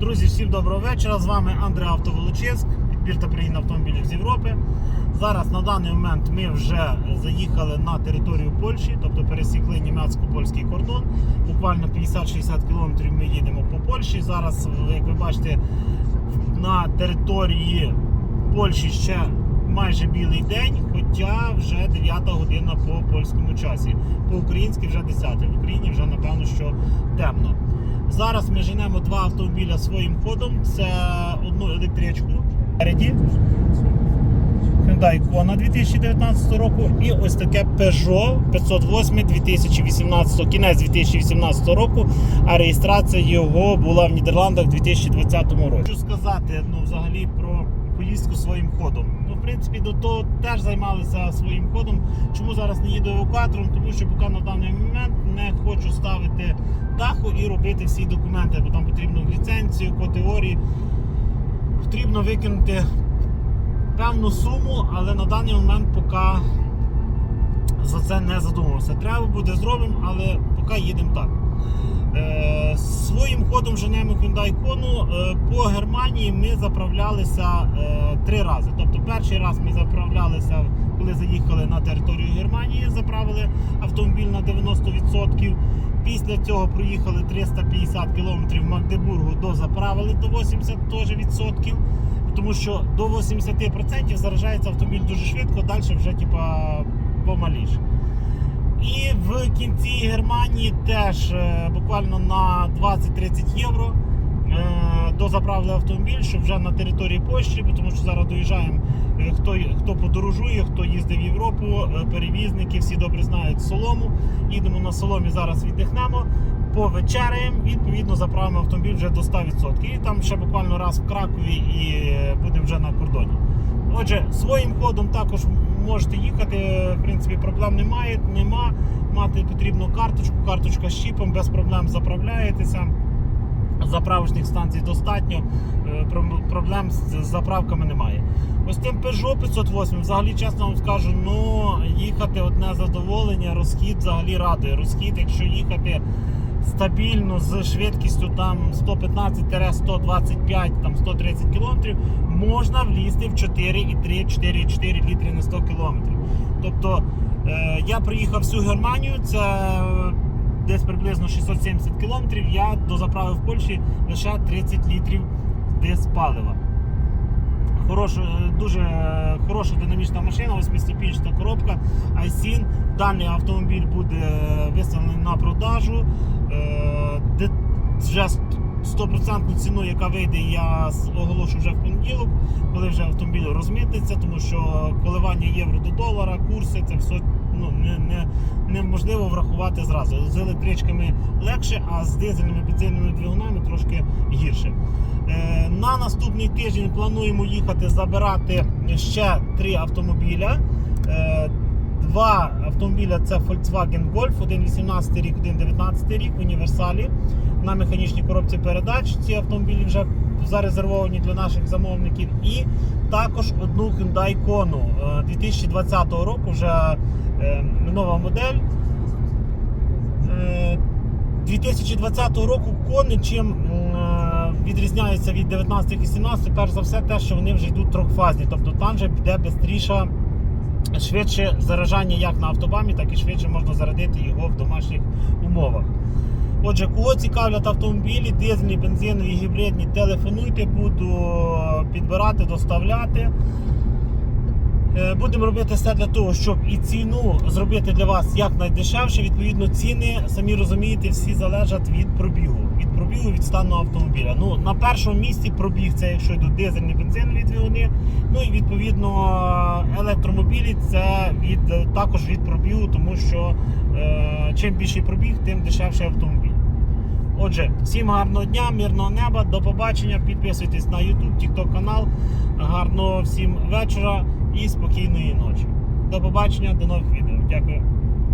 Друзі, всім доброго вечора. З вами Андрей Автоволочинськ, підбір та приїзд автомобілів з Європи. Зараз на даний момент ми вже заїхали на територію Польщі, тобто пересікли німецько-польський кордон. Буквально 50-60 кілометрів ми їдемо по Польщі. Зараз, як ви бачите, на території Польщі ще майже білий день, хоча вже 9 година по польському часі. По-українськи вже 10. В Україні вже напевно що темно. Зараз ми женемо два автомобіля своїм ходом. Це одну електричку спереді. Hyundai Kona 2019 року і ось таке Peugeot 508 2018, кінець 2018 року, а реєстрація його була в Нідерландах у 2020 році. Хочу сказати ну, взагалі про поїздку своїм ходом. Ну, в принципі, до того теж займалися своїм ходом. Чому зараз не їду евакуатором? Тому що поки на даний момент не хочу ставити даху і робити всі документи, бо там потрібно ліцензію, по теорії. Потрібно викинути певну суму, але на даний момент поки за це не задумувався. Треба буде зробимо, але поки їдемо так. Е, своїм ходом женемо Hyundai Kona. Е, по Германії ми заправлялися е, три рази. Тобто перший раз ми заправлялися, коли заїхали на територію Германії, заправили автомобіль на 90%. Після цього проїхали 350 км в Магдебургу, дозаправили до 80% теж відсотків. Тому що до 80% заражається автомобіль дуже швидко, далі вже типа помаліше. І в кінці Германії теж е, буквально на 20-30 євро е, дозаправили автомобіль, щоб вже на території Польщі, тому що зараз доїжджаємо, е, хто, хто подорожує, хто їздив в Європу, перевізники, всі добре знають солому. Їдемо на соломі, зараз віддихнемо, повечеряємо, відповідно заправимо автомобіль вже до 100%. І там ще буквально раз в Кракові і будемо вже на кордоні. Отже, своїм ходом також можете їхати. В принципі, проблем немає. Нема. Мати потрібну карточку, карточка з чіпом, без проблем заправляєтеся. Заправочних станцій достатньо, е, проблем з заправками немає. Ось тим Peugeot 508, взагалі, чесно вам скажу, ну їхати одне задоволення, розхід взагалі радує. Розхід, якщо їхати стабільно з швидкістю там 115-125, там 130 км, можна влізти в 4,3, 4,4 літри на 100 км. Тобто е, я приїхав всю Германію, це десь приблизно 670 км, я дозаправив в Польщі лише 30 літрів десь палива. Хороша, дуже хороша динамічна машина, восьмиступінчата коробка Айсін. Даний автомобіль буде виставлений на продажу. Е, Вже 100% ціну, яка вийде, я оголошу вже в понеділок, коли вже автомобіль розмитниться, тому що коливання євро до долара, курси, це все ну, не, не, неможливо врахувати зразу. З електричками легше, а з дизельними бензинними двигунами трошки гірше. Е, На наступний тиждень плануємо їхати забирати ще три автомобіля. Е, Два автомобіля це Volkswagen Golf, один 18 рік, один 19 рік універсалі на механічній коробці передач. Ці автомобілі вже зарезервовані для наших замовників. І також одну Hyundai Kona е, 2020 року, вже е, нова модель. Е, 2020 року кони чим е, відрізняються від 19 і 17, перш за все, те, що вони вже йдуть трьохфазні. Тобто там вже піде швидше, швидше заражання як на автобамі, так і швидше можна зарядити його в домашніх умовах. Отже, кого цікавлять автомобілі, дизельні, бензинові, гібридні, телефонуйте, буду підбирати, доставляти. Е, Будемо робити все для того, щоб і ціну зробити для вас якнайдешевше. Відповідно, ціни, самі розумієте, всі залежать від пробігу. Від пробігу від стану автомобіля. Ну, на першому місці пробіг це якщо йдуть дизельні бензинові двигуни. Ну і відповідно електромобілі це від також від пробігу, тому що е, чим більший пробіг, тим дешевший автомобіль. Отже, всім гарного дня, мирного неба, до побачення. Підписуйтесь на YouTube, TikTok канал. Гарного всім вечора і спокійної ночі. До побачення, до нових відео. Дякую.